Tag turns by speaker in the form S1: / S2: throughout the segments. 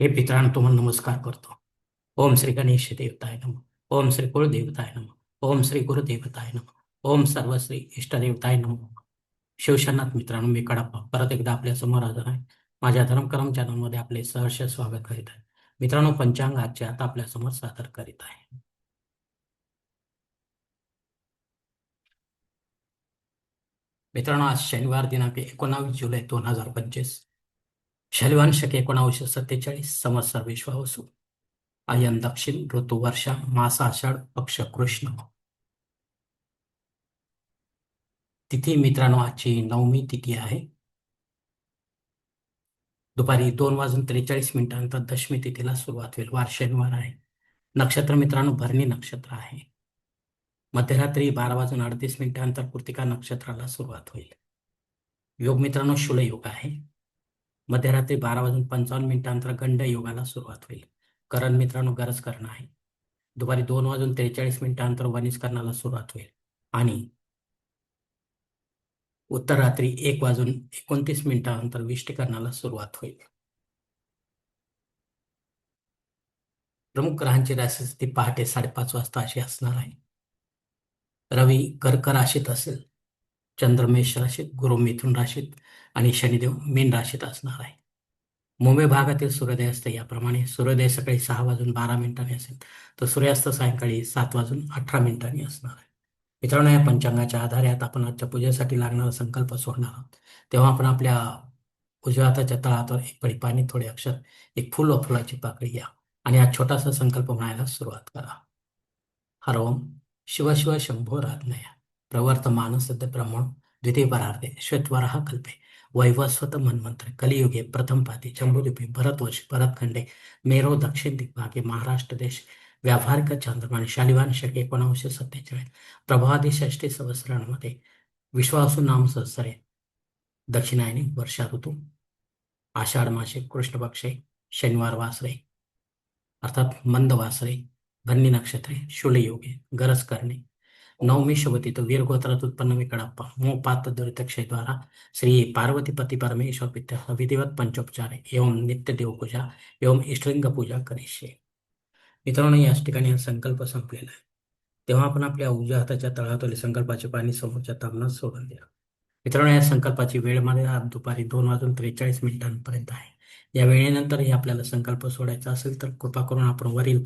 S1: हे पितरांनो तुम्हाला नमस्कार करतो. ओम श्री गणेश देवताय नम. ओम श्री कुळदेवताय नम. ओम श्री गुरुदेवताय नम. ओम सर्वश्री इष्टदेवताय नम. शिवशनाथ मित्रांनो मी कडाप्पा. परत एकदा आपल्यासमोर हजर आहे. माझ्या धर्मकरम चॅनलमध्ये आपले सहर्ष स्वागत करीत आहे. मित्रांनो पंचांग आजचे आता आपल्यासमोर सादर करीत आहे. मित्रांनो आज शनिवार दिनांक एकोणावीस जुलै दोन हजार पंचवीस. शैलवान शक एकोणावीसशे सत्तेचाळीस समस्या विश्वावसु आयन दक्षिण ऋतू वर्षा मास आषाढ पक्ष कृष्ण. तिथी मित्रांनो आजची नवमी तिथी आहे. दुपारी दोन वाजून त्रेचाळीस मिनिटांनंतर दशमी तिथीला सुरुवात होईल. वार शनिवार आहे. नक्षत्र मित्रांनो भरणी नक्षत्र आहे. मध्यरात्री बारा वाजून अडतीस मिनिटांनंतर कृतिका नक्षत्राला सुरुवात होईल. योग मित्रांनो शुलयोग आहे. मध्यरात्री बारा वाजून पंचावन्न मिनिटांतर गंड योगाला सुरुवात होईल. करण मित्रांनो गरज करणं आहे. दुपारी दोन वाजून त्रेचाळीस मिनिटांतर वनिस्करणाला सुरुवात होईल. आणि उत्तर रात्री एक वाजून एकोणतीस मिनिटांनंतर विष्टीकरणाला सुरुवात होईल. प्रमुख ग्रहांची राशी ती पहाटे साडेपाच वाजता अशी असणार आहे. रवी कर्क राशीत असेल. चंद्रमेष राशीत गुरु मिथुन राशीत आणि शनिदेव मीन राशीत असणार आहे. मुंबई भागातील सूर्योदय असते याप्रमाणे सूर्योदय सकाळी सहा वाजून बारा मिनिटांनी असेल तर सूर्यास्त सायंकाळी सात वाजून अठरा मिनिटांनी असणार आहे. मित्रांनो या पंचांगाच्या आधारे आता आपण आजच्या पूजेसाठी लागणारा संकल्प सोडणार आहोत. तेव्हा आपण आपल्या उजव्या हाताच्या तळावर एक पडी पाणी थोडे अक्षर एक फुल व फुलाची पाकळी घ्या आणि हा छोटासा संकल्प म्हणायला सुरुवात करा. हर ओम शिव शिव शंभो राज्ञय प्रवर्तमान सद्य ब्रह्मण द्वितीय परार्धे कल्पे वैवस्वत मन्मंत्र कलियुगे प्रथम पाती जम्बुद्वीपे भरतवर्ष भरतखंडे मेरो दक्षिण दिग्भागे महाराष्ट्र देश व्यावहारिक चांद्रमाने शालिवान शके एकोणावीसशे सत्तेचाळीस प्रभादी षष्टी संवत्सरांमध्ये विश्वासू नाम सहसरे दक्षिणायनी वर्षा ऋतू आषाढ मासे कृष्णपक्षे शनिवार वासरे अर्थात मंद वासरे भन्नी नक्षत्रे शुलयोगे गरज करणे नवमी शुभतिथ वीर गोत्रात उत्पन्न विकडाप्पा मोपात द्वारा श्री पार्वतीपती परमेश्वर पित्य विधिवत पंचोपचार एवं नित्य देवपूजा एवं इष्टलिंग पूजा करिष्ये। मित्रांनो याच ठिकाणी हा संकल्प संपलेला आहे. तेव्हा आपण आपल्या उजव्या हाताच्या तळातले संकल्पाचे पाणी समोरच्या तामनात सोडून द्या. मित्रांनो या संकल्पाची वेळ मर्यादा दुपारी दोन वाजून त्रेचाळीस मिनिटांपर्यंत आहे. या वेळेनंतरही आपल्याला संकल्प सोडायचा असेल तर कृपा करून आपण वरील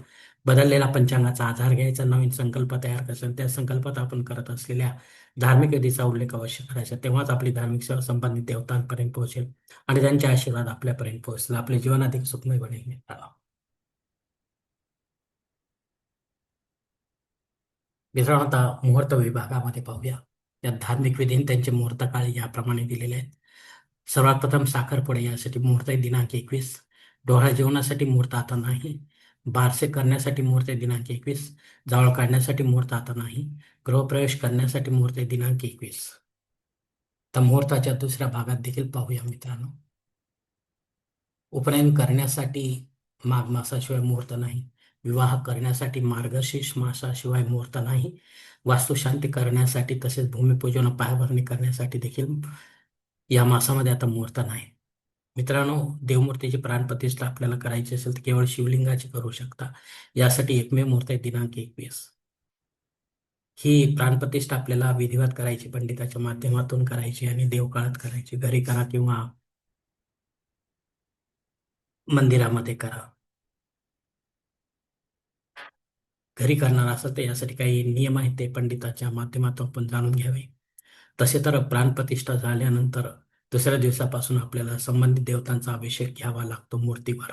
S1: बदललेला पंचांगाचा आधार घ्यायचा नवीन संकल्प तयार करायचा त्या संकल्पात आपण करत असलेल्या धार्मिक विधीचा उल्लेख अवश्य करायचा. तेव्हाच आपली धार्मिक सेवा संबंधित देवतांपर्यंत पोहोचेल आणि त्यांचे आशीर्वाद आपल्यापर्यंत पोहोचेल आपले जीवन अधिक सुखमय बनेल. मित्रांनो आता मुहूर्त विभागामध्ये पाहूया. या धार्मिक विधीने त्यांचे मुहूर्त काळ याप्रमाणे दिलेले आहेत. सर्वात प्रथम साखरपुडे यासाठी मुहूर्त आहे दिनांक एकवीस. डोळा जेवणासाठी मुहूर्त आता नाही. बारसे करण्यासाठी मुहूर्त आहे दिनांक एकवीस. जावळ काढण्यासाठी मुहूर्त आता नाही. गृहप्रवेश करण्यासाठी मुहूर्त आहे दिनांक एकवीस. तर मुहूर्ताच्या दुसऱ्या भागात देखील पाहूया मित्रांनो. उपनयन करण्यासाठी माघ मासाशिवाय मुहूर्त नाही. विवाह करण्यासाठी मार्गशीर्ष मासाशिवाय मुहूर्त नाही. वास्तुशांती करण्यासाठी तसेच भूमिपूजन पायाभरणी करण्यासाठी देखील या मासामध्ये आता मुहूर्त नाही. मित्रांनो देवमूर्तीची प्राणप्रतिष्ठा आपल्याला करायची असेल तर केवळ शिवलिंगाची करू शकता. यासाठी एकमेव मुहूर्त आहे दिनांक एकवीस. ही प्राणप्रतिष्ठा आपल्याला विधिवत करायची पंडिताच्या माध्यमातून करायची आणि देवकाळात करायची. घरी करा किंवा मंदिरामध्ये करा. घरी करणार असं तर यासाठी काही नियम आहेत ते पंडिताच्या माध्यमातून आपण जाणून घ्यावे. तसे तर प्राणप्रतिष्ठा झाल्यानंतर दुसऱ्या दिवसापासून आपल्याला संबंधित देवतांचा अभिषेक घ्यावा लागतो मूर्तीवर.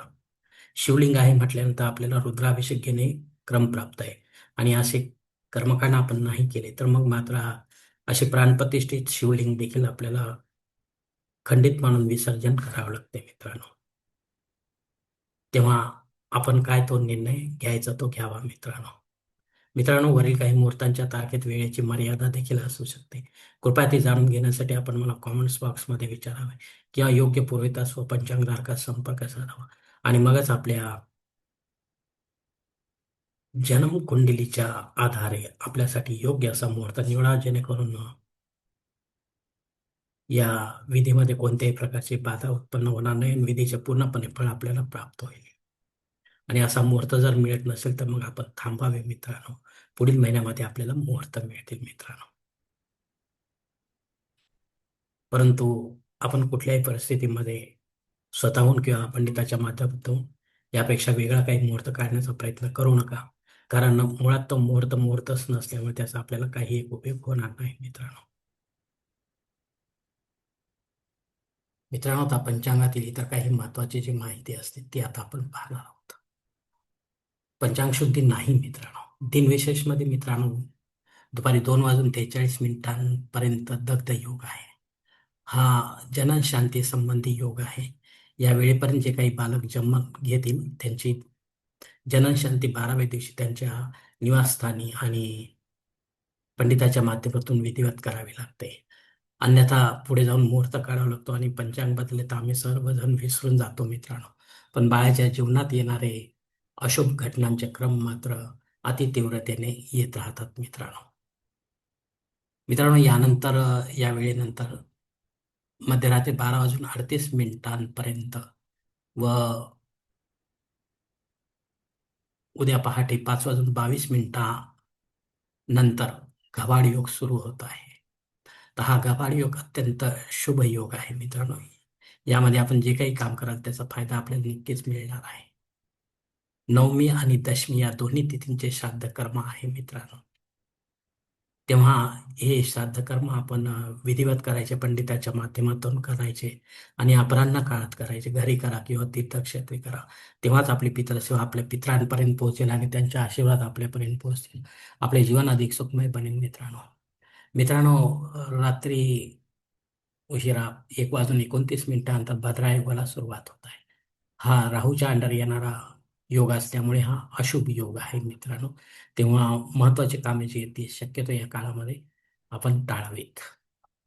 S1: शिवलिंग आहे म्हटल्यानंतर आपल्याला रुद्राभिषेक घेणे क्रम प्राप्त आहे. आणि असे कर्मकांड आपण नाही केले तर मग मात्र असे प्राणप्रतिष्ठित शिवलिंग देखील आपल्याला खंडित म्हणून विसर्जन करावं लागते मित्रांनो. तेव्हा आपण काय तो निर्णय घ्यायचा तो घ्यावा मित्रांनो. मित्रांनो वरील काही मुहूर्तांच्या तारखेत वेळेची मर्यादा देखील असू शकते. कृपया ते जाणून घेण्यासाठी आपण मला कॉमेंट्स बॉक्समध्ये विचारावे. किंवा योग्य पूर्वीतास व पंचांगधारकास संपर्क साधावा. आणि मगच आपल्या जन्म कुंडलीच्या आधारे आपल्यासाठी योग्य असा मुहूर्त निवडा जेणेकरून या विधीमध्ये कोणत्याही प्रकारची बाधा उत्पन्न होणार नाही विधीचे पूर्णपणे फळ आपल्याला प्राप्त होईल. आणि असा मुहूर्त जर मिळत नसेल तर मग आपण थांबावे मित्रांनो. पुढील महिन्यामध्ये आपल्याला मुहूर्त मिळतील मित्रांनो. परंतु आपण कुठल्याही परिस्थितीमध्ये स्वतःहून किंवा पंडिताच्या माध्यमातून यापेक्षा वेगळा काही मुहूर्त काढण्याचा प्रयत्न करू नका. कारण मुळात तो मुहूर्त मुहूर्तच नसल्यामुळे त्याचा आपल्याला काही एक उपयोग होणार नाही मित्रांनो. मित्रांनो आता पंचांगातील इतर काही महत्वाची जी माहिती असते ती आता आपण पाहणार आहोत. पंचांग शुद्धी नाही मित्रांनो. दिनविशेषमध्ये मित्रांनो दुपारी दोन वाजून त्रेचाळीस मिनिटांपर्यंत दग्ध योग आहे. हा जनन शांती संबंधी योग आहे. या वेळेपर्यंत जे काही बालक जन्म घेतील त्यांची जनन शांती बाराव्या दिवशी त्यांच्या निवासस्थानी आणि पंडिताच्या माध्यमातून विधिवत करावी लागते. अन्यथा पुढे जाऊन मुहूर्त काढावा लागतो आणि पंचांग बदले तर आम्ही सर्वजण विसरून जातो मित्रांनो. पण बाळाच्या जीवनात येणारे अशुभ घटनांचे क्रम मात्र अतितीव्रतेने येत राहतात मित्रांनो. मित्रांनो यानंतर या वेळेनंतर मध्यरात्री बारा वाजून अडतीस मिनिटांपर्यंत व उद्या पहाटे पाच वाजून बावीस मिनिटानंतर घबाड योग सुरू होत आहे. तर हा घबाड योग अत्यंत शुभ योग आहे मित्रांनो. यामध्ये आपण जे काही काम कराल त्याचा फायदा आपल्याला नक्कीच मिळणार आहे. नवमी आणि दशमी या दोन्ही तिथींचे श्राद्ध कर्म आहे मित्रांनो. तेव्हा हे श्राद्ध कर्म आपण विधिवत करायचे पंडिताच्या माध्यमातून करायचे आणि अपराह्न काळात करायचे. घरी करा किंवा तीर्थक्षेत्री करा. तेव्हाच आपली पितरसेवा आपल्या पित्रांपर्यंत पोहोचेल आणि त्यांच्या आशीर्वाद आपल्यापर्यंत पोहोचतील. आपले जीवन अधिक सुखमय बनेल मित्रांनो. मित्रांनो रात्री उशिरा एक वाजून एकोणतीस मिनिटांनंतर भद्रायुगाला सुरुवात होत आहे. हा राहूच्या अंडर येणारा योग असल्यामुळे हा अशुभ योग आहे मित्रांनो. तेव्हा महत्वाची कामे जी आहेत ती शक्यतो या काळामध्ये आपण टाळावीत.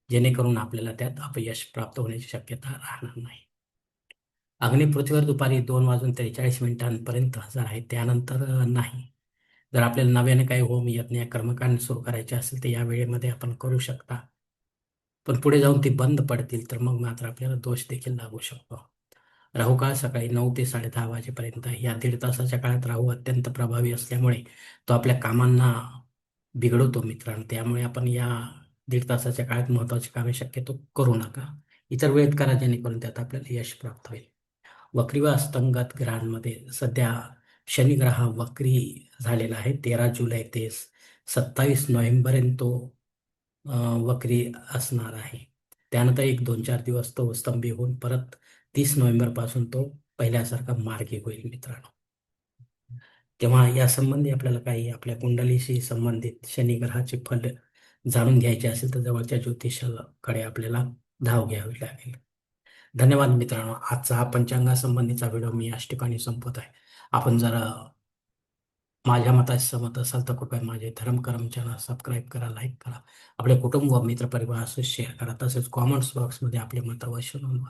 S1: जेणेकरून आपल्याला त्यात अपयश प्राप्त होण्याची शक्यता राहणार नाही. अग्नी पृथ्वीवर दुपारी दोन वाजून त्रेचाळीस मिनिटांपर्यंत हजर आहे त्यानंतर नाही. जर आपल्याला नव्याने काही होम यज्ञ कर्मकांड सुरू करायचे असेल तर या वेळेमध्ये आपण करू शकता. पण पुढे जाऊन ती बंद पडतील तर मग मात्र आपल्याला दोष देखील लागू शकतो. राहू काळ सकाळी नऊ ते साडेदहा वाजेपर्यंत. या दीड तासाच्या काळात राहू अत्यंत प्रभावी असल्यामुळे तो आपल्या कामांना बिघडवतो मित्रांनो. त्यामुळे आपण या दीड तासाच्या काळात महत्वाची कामे शक्यतो करू नका. इतर वेळेत करा जेणेकरून त्यात आपल्याला यश प्राप्त होईल. वक्री व अस्तंगत ग्रहांमध्ये सध्या शनी ग्रह वक्री झालेला आहे. तेरा जुलै ते सत्तावीस नोव्हेंबरपर्यंत तो वक्री असणार आहे. त्यानंतर एक दोन चार दिवस तो स्तंभी होऊन परत तीस नोव्हेंबरपासून तो पहिल्यासारखा मार्गी होईल मित्रांनो. तेव्हा या संबंधी आपल्याला काही आपल्या कुंडलीशी संबंधित शनी ग्रहाचे फल जाणून घ्यायचे असेल तर जवळच्या ज्योतिषाकडे आपल्याला धाव घ्यावी लागेल. धन्यवाद मित्रांनो. आजचा हा पंचांगासंबंधीचा व्हिडिओ मी याच ठिकाणी संपवत आहे. आपण जर माझ्या मताशी सहमत असाल तर कृपया माझे धर्म चॅनल सबस्क्राईब करा लाईक करा. आपले कुटुंब व मित्रपरिवार असं शेअर करा. तसेच कॉमेंट्स बॉक्समध्ये आपले मत अवश्य नोंदवा.